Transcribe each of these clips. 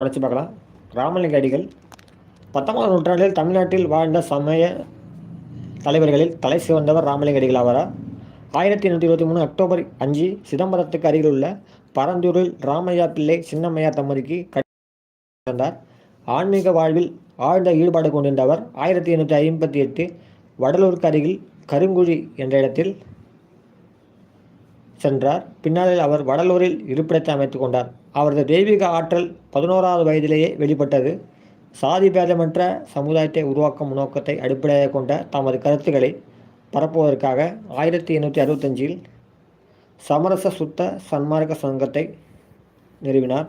படித்து பார்க்கலாம். ராமலிங்க அடிகள் பத்தொன்பதாம் நூற்றாண்டில் தமிழ்நாட்டில் வாழ்ந்த சமய தலைவர்களில் தலை சிவந்தவர் ராமலிங்க அடிகள் ஆவாரா? ஆயிரத்தி எண்ணூற்றி இருபத்தி மூணு அக்டோபர் அஞ்சு சிதம்பரத்துக்கு அருகில் உள்ள பரந்தூரில் ராமையா பிள்ளை சின்னம்மையா தம்பதிக்கு கட்டார் ஆன்மீக வாழ்வில் ஆழ்ந்த ஈடுபாடு கொண்டிருந்தவர் ஆயிரத்தி எண்ணூற்றி ஐம்பத்தி எட்டு வடலூருக்கு அருகில் கருங்குழி என்ற இடத்தில் சென்றார். பின்னாளில் அவர் வடலூரில் இருப்பிடத்தை அமைத்து கொண்டார். அவரது தெய்வீக ஆற்றல் பதினோராவது வயதிலேயே வெளிப்பட்டது. சாதி பேதமற்ற சமுதாயத்தை உருவாக்கும் நோக்கத்தை அடிப்படையாக கொண்ட தமது கருத்துக்களை பரப்புவதற்காக ஆயிரத்தி எண்ணூற்றி அறுபத்தஞ்சில் சமரச சுத்த சன்மார்க்க சங்கத்தை நிறுவினார்.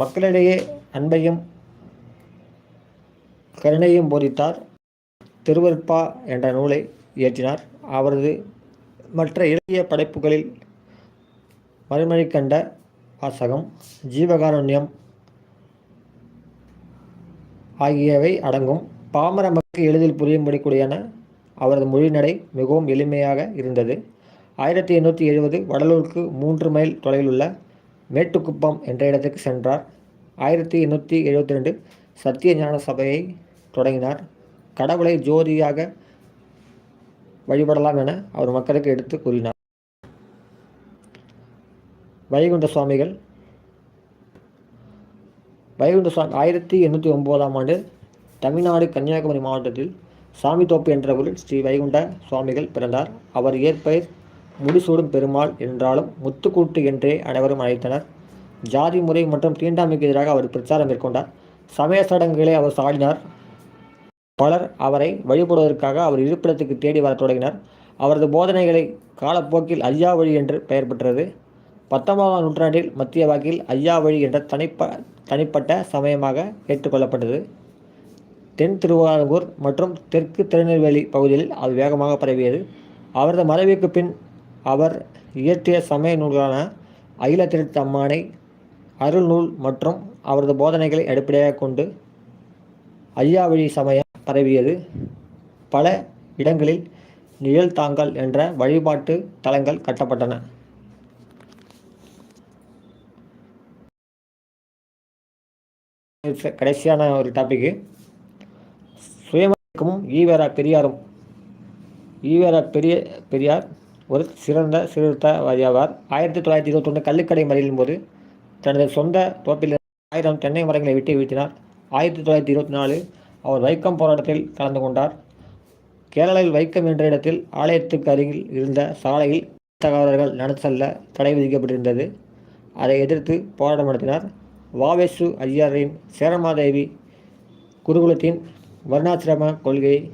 மக்களிடையே அன்பையும் கருணையும் போதித்தார். திருவருட்பா என்ற நூலை இயற்றினார். அவரது மற்ற இலக்கிய படைப்புகளில் மறுமொழிக்கண்ட வாசகம் ஜீவகாருண்யம் ஆகியவை அடங்கும். பாமர மக்கள் எளிதில் புரியும்படி கூடியன அவரது மொழிநடை மிகவும் எளிமையாக இருந்தது. ஆயிரத்தி எண்ணூற்றி எழுபது வடலூருக்கு மூன்று மைல் தொலைவில் உள்ள மேட்டுக்குப்பம் என்ற இடத்துக்கு சென்றார். ஆயிரத்தி எண்ணூற்றி எழுபத்தி ரெண்டு சத்திய ஞான சபையை தொடங்கினார். கடவுளை ஜோதியாக வழிபடலாம் என அவர் மக்களுக்கு எடுத்து கூறினார். வைகுண்ட சுவாமிகள் வைகுண்ட சுவாமி ஆயிரத்தி எண்ணூற்றி ஒம்போதாம் ஆண்டு தமிழ்நாடு கன்னியாகுமரி மாவட்டத்தில் சாமித்தோப்பு என்ற ஊரில் ஸ்ரீ வைகுண்ட சுவாமிகள் பிறந்தார். அவர் இயற்பெயர் முடிசூடும் பெருமாள் என்றாலும் முத்துக்கூட்டு என்றே அனைவரும் அழைத்தனர். ஜாதி முறை மற்றும் தீண்டாமைக்கு எதிராக அவர் பிரச்சாரம் மேற்கொண்டார். சமய சடங்குகளை அவர் சாடினார். பலர் அவரை வழிபடுவதற்காக அவர் இருப்பிடத்துக்கு தேடி வரத் தொடங்கினர். அவரது போதனைகளை காலப்போக்கில் ஐயா வழி என்று பெயர் பெற்றது. பத்தொன்பதாம் நூற்றாண்டில் மத்திய வாக்கில் ஐயா வழி என்ற தனிப்ப தனிப்பட்ட சமயமாக ஏற்றுக்கொள்ளப்பட்டது தென் திருவாரூர் மற்றும் தெற்கு திருநெல்வேலி பகுதியில் அது வேகமாக பரவியது. அவரது மறைவுக்கு பின் அவர் இயற்றிய சமய நூல்களான அகில திருத்தம்மானை அருள் நூல் மற்றும் அவரது போதனைகளை அடிப்படையாக கொண்டு ஐயாவழி சமயம் பரவியது. பல இடங்களில் நிழல் தாங்கல் என்ற வழிபாட்டு தலங்கள் கட்டப்பட்டன. கடைசியான ஒரு டாபிக்கு சுயமக்கும் ஈவேரா பெரியாரும் ஈவேரா பெரிய பெரியார் ஒரு சிறந்த சீர்திருத்தவாதியாவார். ஆயிரத்தி தொள்ளாயிரத்தி இருபத்தொன்று கள்ளுக்கடை மறியலின் போது தனது சொந்த தோப்பில் ஆயிரம் தென்னை மரங்களை விட்டு வீழ்த்தினார். ஆயிரத்தி தொள்ளாயிரத்தி இருபத்தி நாலு அவர் வைக்கம் போராட்டத்தில் கலந்து கொண்டார். கேரளாவில் வைக்கம் என்ற இடத்தில் ஆலயத்துக்கு அருகில் இருந்த சாலையில் தகவலர்கள் நடந்து செல்ல தடை விதிக்கப்பட்டிருந்தது. அதை எதிர்த்து போராட்டம் நடத்தினார் வாவேசு ஐயாரின் சேரமாதேவி குருகுலத்தின் வர்ணாசிரம கொள்கையை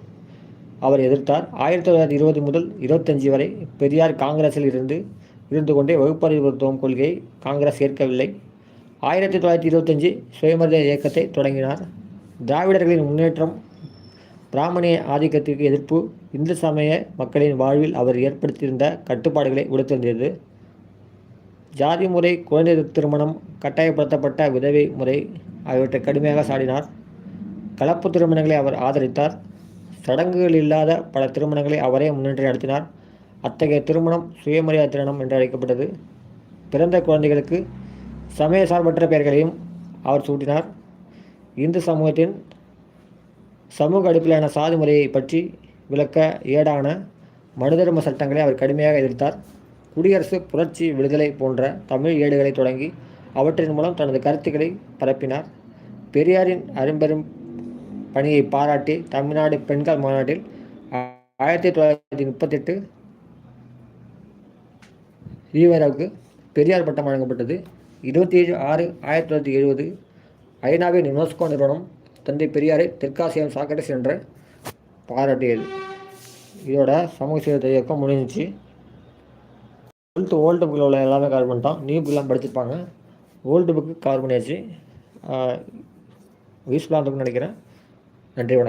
அவர் எதிர்த்தார். ஆயிரத்தி தொள்ளாயிரத்தி இருபது முதல் இருபத்தஞ்சி வரை பெரியார் காங்கிரஸில் இருந்து இருந்து கொண்டே வகுப்பறிவுத்துவம் கொள்கையை காங்கிரஸ் ஏற்கவில்லை. ஆயிரத்தி தொள்ளாயிரத்தி இருபத்தஞ்சி சுயமரியாதை இயக்கத்தை தொடங்கினார். திராவிடர்களின் முன்னேற்றம் பிராமணிய ஆதிக்கத்திற்கு எதிர்ப்பு இந்து சமய மக்களின் வாழ்வில் அவர் ஏற்படுத்தியிருந்த கட்டுப்பாடுகளை உடுத்திருந்தது ஜாதி முறை குழந்தை திருமணம் கட்டாயப்படுத்தப்பட்ட விதவை முறை ஆகியவற்றை கடுமையாக சாடினார். கலப்பு திருமணங்களை அவர் ஆதரித்தார். சடங்குகள் இல்லாத பல திருமணங்களை அவரே முன்னின்று நடத்தினார். அத்தகைய திருமணம் சுயமரியாதை திருமணம் என்று அழைக்கப்பட்டது. பிறந்த குழந்தைகளுக்கு சமய சார்பற்ற பெயர்களையும் அவர் சூட்டினார். இந்து சமூகத்தின் சமூக அடிப்படையிலான சாதி முறையை பற்றி விளக்க ஏடான மனுதர்ம சட்டங்களை அவர் கடுமையாக எதிர்த்தார். குடியரசு புரட்சி விடுதலை போன்ற தமிழ் ஏடுகளை தொடங்கி அவற்றின் மூலம் தனது கருத்துக்களை பரப்பினார். பெரியாரின் அரும்பெரும் பணியை பாராட்டி தமிழ்நாடு பெண்கள் மாநாட்டில் ஆயிரத்தி தொள்ளாயிரத்தி முப்பத்தெட்டு ஈவராவுக்கு பெரியார் பட்டம் வழங்கப்பட்டது. இருபத்தி ஏழு ஆறு ஆயிரத்தி தொள்ளாயிரத்தி எழுபது ஐநாவின் யுனெஸ்கோ நிறுவனம் தந்தை பெரியாரை தெற்காசியம் சாக்கடைஸ் சென்ற பாராட்டியது இதோட சமூக சீர்திருத்த இயக்கம் முடிஞ்சிச்சு. டுவெல்த்து ஓல்டு புக்கில் உள்ள எல்லாமே கவர் பண்ணிட்டோம். நியூ புக்கெலாம் படிச்சிருப்பாங்க. ஓல்டு புக்கு கவர் பண்ணியாச்சு. யூஸ்ஃபுல்லாக இருக்கும்னு நினைக்கிறேன். நன்றி வணக்கம்.